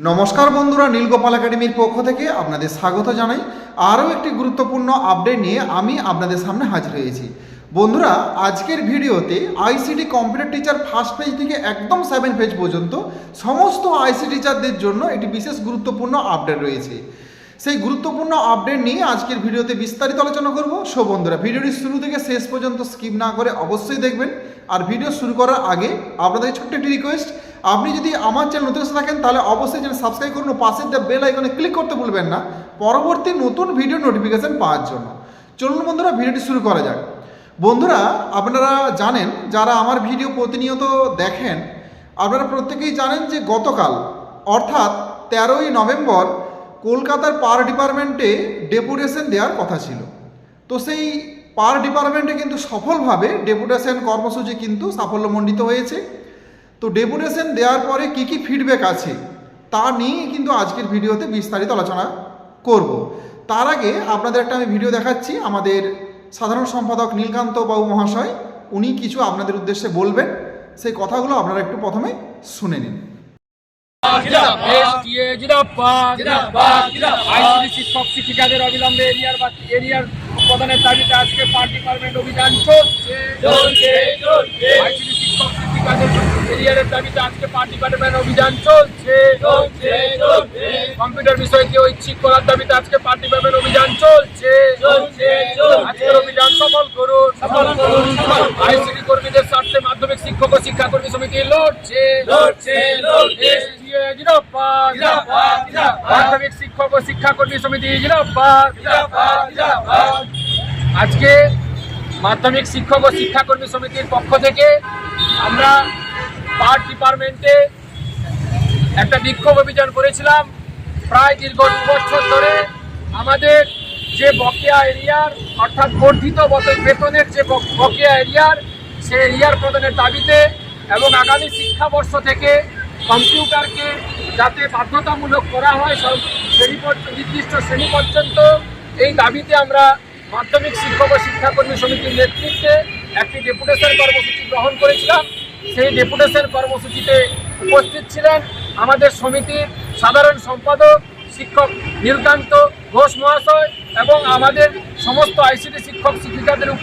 নমস্কার বন্ধুরা, নীলগোপাল একাডেমির পক্ষ থেকে আপনাদের স্বাগত জানাই। আরও একটি গুরুত্বপূর্ণ আপডেট নিয়ে আমি আপনাদের সামনে হাজির হয়েছি। বন্ধুরা, আজকের ভিডিওতে ICT computer teacher first page থেকে একদম সেভেন পেজ পর্যন্ত সমস্ত আইসি টিচারদের জন্য একটি বিশেষ গুরুত্বপূর্ণ আপডেট রয়েছে। সেই গুরুত্বপূর্ণ আপডেট নিয়ে আজকের ভিডিওতে বিস্তারিত আলোচনা করব। সো বন্ধুরা, ভিডিওটি শুরু থেকে শেষ পর্যন্ত স্কিপ না করে অবশ্যই দেখবেন। আর ভিডিও শুরু করার আগে আপনাদের ছোট্ট একটি রিকোয়েস্ট আপনি যদি আমার চ্যানেল নতুন এসে থাকেন, তাহলে অবশ্যই চ্যানেল সাবস্ক্রাইব করুন পাশের যে বেল আইকনে ক্লিক করতে ভুলবেন না। পরবর্তী নতুন ভিডিও নোটিফিকেশন পাওয়ার জন্য। চলুন বন্ধুরা, ভিডিওটি শুরু করা যাক। বন্ধুরা, আপনারা জানেন, যারা আমার ভিডিও প্রতিনিয়ত দেখেন, আপনারা প্রত্যেকেই জানেন যে গতকাল, অর্থাৎ তেরোই নভেম্বর, কলকাতার পার ডিপার্টমেন্টে ডেপুটেশন দেওয়ার কথা ছিল। তো সেই পার ডিপার্টমেন্টে কিন্তু সফলভাবে ডেপুটেশন কর্মসূচি কিন্তু সাফল্যমণ্ডিত হয়েছে। তো ডেপুটেশন দেওয়ার পরে কি কি ফিডব্যাক আছে তা নিয়ে কিন্তু আজকের ভিডিওতে বিস্তারিত আলোচনা করব। তার আগে আপনাদের একটা আমি ভিডিও দেখাচ্ছি আমাদের সাধারণ সম্পাদক নীলকান্ত বাবু মহাশয় উনি কিছু আপনাদের উদ্দেশ্যে বলবেন সেই কথাগুলো আপনারা একটু প্রথমে শুনে নিন। শিক্ষক শিক্ষিকাদের অবিলম্বে এরিয়ার বা এরিয়ার প্রদানের দাবিতে আজকে পার্ট ডিপার্টমেন্ট অভিযান চলছে। এরিয়ারের দাবিতে আজকে পার্ট ডিপার্টমেন্ট অভিযান চলছে। কম্পিউটার বিষয়কে ঐচ্ছিক করার দাবিতে আজকে পার্ট ডিপার্টমেন্ট অভিযান চলছে। আজকের অভিযান সফল করুন। সফল করুন আইসিডি কর্মীদের স্বার্থে মাধ্যমিক শিক্ষক ও শিক্ষাকর্মী সমিতি লড়ছে। মাধ্যমিক শিক্ষক ও শিক্ষাকর্মী সমিতি আজকে মাধ্যমিক শিক্ষক ও শিক্ষাকর্মী সমিতির পক্ষ থেকে আমরা পার্ট ডিপার্টমেন্টে একটা বিক্ষোভ অভিযান করেছিলাম। প্রায় দীর্ঘ দু বছর ধরে আমাদের যে বকেয়া এরিয়ার, অর্থাৎ বর্ধিত বত- বেতনের যে বক- বকেয়া এরিয়ার সে এরিয়ার প্রদানের দাবিতে এবং আগামী শিক্ষাবর্ষ থেকে কম্পিউটারকে যাতে বাধ্যতামূলক করা হয় শ্রেণি নির্দিষ্ট শ্রেণি পর্যন্ত, এই দাবিতে আমরা মাধ্যমিক শিক্ষক ও শিক্ষাকর্মী সমিতির নেতৃত্বে একটি ডেপুটেশন কর্মসূচি গ্রহণ করেছিলাম। সেই ডেপুটেশন কর্মসূচিতে উপস্থিত ছিলেন আমাদের সমিতির সাধারণ সম্পাদক, শিক্ষক নীলকান্ত ঘোষ মহাশয় এবং আমাদের সমস্ত আইসিটি শিক্ষক শিক্ষিকাদের উপ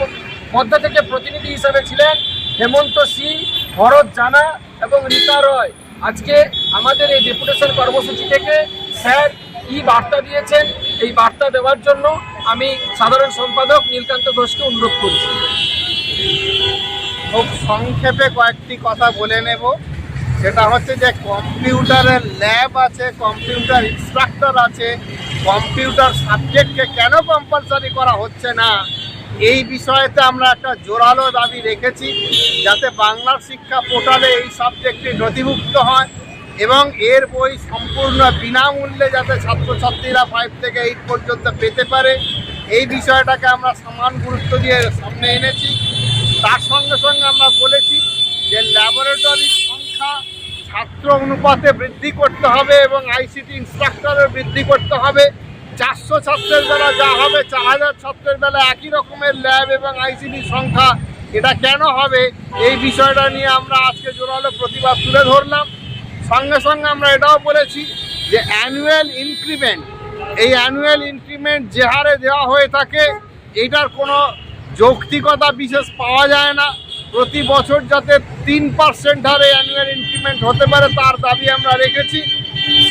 মধ্য থেকে প্রতিনিধি হিসেবে ছিলেন হেমন্ত সিং, ভরত জানা এবং রীতা রয়। আজকে আমাদের এই ডেপুটেশন কর্মসূচি থেকে স্যার কি বার্তা দিয়েছেন এই বার্তা দেওয়ার জন্য আমি সাধারণ সম্পাদক নীলকান্ত ঘোষকে অনুরোধ করছি। খুব সংক্ষেপে কয়েকটি কথা বলে নেব। সেটা হচ্ছে যে কম্পিউটারের ল্যাব আছে, কম্পিউটার ইনস্ট্রাক্টর আছে, কম্পিউটার সাবজেক্টকে কেন কম্পালসারি করা হচ্ছে না? এই বিষয়েতে আমরা একটা জোরালো দাবি রেখেছি, যাতে বাংলার শিক্ষা পোর্টালে এই সাবজেক্টটি নথিভুক্ত হয় এবং এর বই সম্পূর্ণ বিনামূল্যে যাতে ছাত্রছাত্রীরা ফাইভ থেকে এইট পর্যন্ত পেতে পারে। এই বিষয়টাকে আমরা সমান গুরুত্ব দিয়ে সামনে এনেছি। তার সঙ্গে সঙ্গে আমরা বলেছি যে ল্যাবরেটরির সংখ্যা ছাত্র অনুপাতে বৃদ্ধি করতে হবে এবং আইসিটি ইনস্ট্রাক্টরের বৃদ্ধি করতে হবে। চারশো ছাত্রের বেলা যা হবে, চার হাজার ছাত্রের বেলা একই রকমের ল্যাব এবং আইসিটি সংখ্যা এটা কেন হবে, এই বিষয়টা নিয়ে আমরা আজকে জোরালো প্রতিবাদ তুলে ধরলাম। সঙ্গে সঙ্গে আমরা এটাও বলেছি যে অ্যানুয়াল ইনক্রিমেন্ট এই অ্যানুয়াল ইনক্রিমেন্ট যে হারে দেওয়া হয়ে থাকে এইটার কোনো যৌক্তিকতা বিশেষ পাওয়া যায় না। প্রতি বছর যাতে তিন পার্সেন্ট হারে অ্যানুয়াল ইনক্রিমেন্ট হতে পারে, তার দাবি আমরা রেখেছি।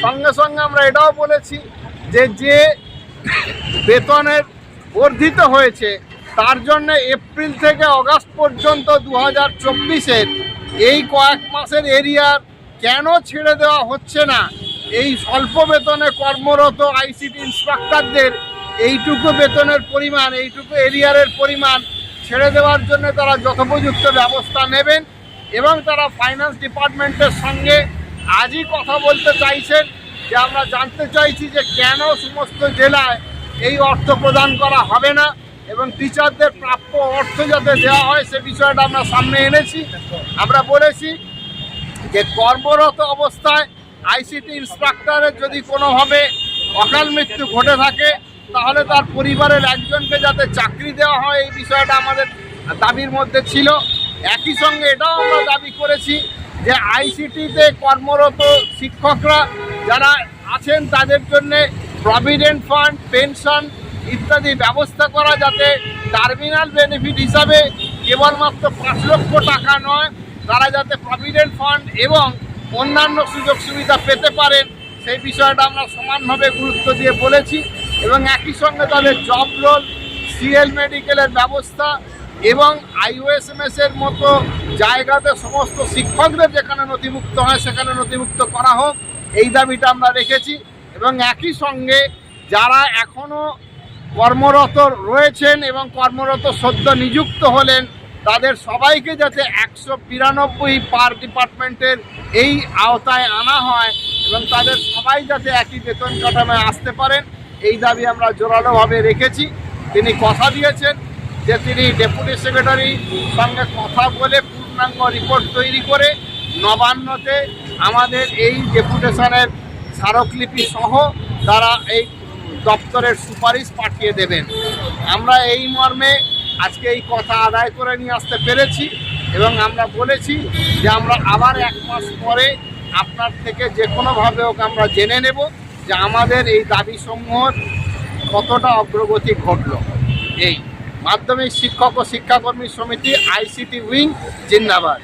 সঙ্গে সঙ্গে আমরা এটাও বলেছি যে যে বেতনের বর্ধিত হয়েছে, তার জন্য এপ্রিল থেকে অগাস্ট পর্যন্ত দু হাজার চব্বিশের এই কয়েক মাসের এরিয়ার কেন ছেড়ে দেওয়া হচ্ছে না? এই স্বল্প বেতনে কর্মরত আইসিটি ইন্সট্রাক্টরদের এইটুকু বেতনের পরিমাণ, এইটুকু এরিয়ারের পরিমাণ ছেড়ে দেওয়ার জন্য তারা যথোপযুক্ত ব্যবস্থা নেবেন এবং তারা ফাইন্যান্স ডিপার্টমেন্টের সঙ্গে আজই কথা বলতে চাইছেন যে আমরা জানতে চাইছি যে কেন সমস্ত জেলায় এই অর্থ প্রদান করা হবে না এবং টিচারদের প্রাপ্য অর্থ যাতে দেওয়া হয় সে বিষয়টা আমরা সামনে এনেছি। আমরা বলেছি যে কর্মরত অবস্থায় আইসিটি ইন্সট্রাক্টরের যদি কোনোভাবে অকাল মৃত্যু ঘটে থাকে তাহলে তার পরিবারের একজনকে যাতে চাকরি দেওয়া হয়, এই বিষয়টা আমাদের দাবির মধ্যে ছিল। একই সঙ্গে এটাও আমরা দাবি করেছি যে আইসিটিতে কর্মরত শিক্ষকরা যারা আছেন, তাদের জন্যে প্রভিডেন্ট ফান্ড পেনশন ইত্যাদি ব্যবস্থা করা যাতে টার্মিনাল বেনিফিট হিসাবে কেবলমাত্র পাঁচ লক্ষ টাকা নয়, তারা যাতে প্রভিডেন্ট ফান্ড এবং অন্যান্য সুযোগ সুবিধা পেতে পারেন, সেই বিষয়টা আমরা সমানভাবে গুরুত্ব দিয়ে বলেছি। এবং একই সঙ্গে তাদের জব রোল সিএল মেডিকেলের ব্যবস্থা এবং আইওএসএমএস এর মতো জায়গাতে সমস্ত শিক্ষকদের যেখানে নথিভুক্ত হয়, সেখানে নথিভুক্ত করা হোক, এই দাবিটা আমরা রেখেছি। এবং একই সঙ্গে যারা এখনও কর্মরত রয়েছেন এবং কর্মরত সদ্য নিযুক্ত হলেন, তাদের সবাইকে যাতে একশো বিরানব্বই পার ডিপার্টমেন্টের এই আওতায় আনা হয় এবং তাদের সবাই যাতে একই বেতন কাঠামোয় আসতে পারেন এই দাবি আমরা জোরালোভাবে রেখেছি। তিনি কথা দিয়েছেন যে তিনি ডেপুটি সেক্রেটারি সঙ্গে কথা বলে পূর্ণাঙ্গ রিপোর্ট তৈরি করে নবান্নতে আমাদের এই ডেপুটেশনের স্মারকলিপি সহ তারা এই দপ্তরের সুপারিশ পাঠিয়ে দেবেন। আমরা এই মর্মে আজকে এই কথা আদায় করে নিয়ে আসতে পেরেছি এবং আমরা বলেছি যে আমরা আবার এক মাস পরে আপনার থেকে যে কোনোভাবে হোক আমরা জেনে নেব। যে আমাদের এই দাবি সমূহর কতটা অগ্রগতি ঘটলো। এই মাধ্যমিক শিক্ষক ও শিক্ষাকর্মী সমিতি আইসিটি উইং জিন্দাবাদ।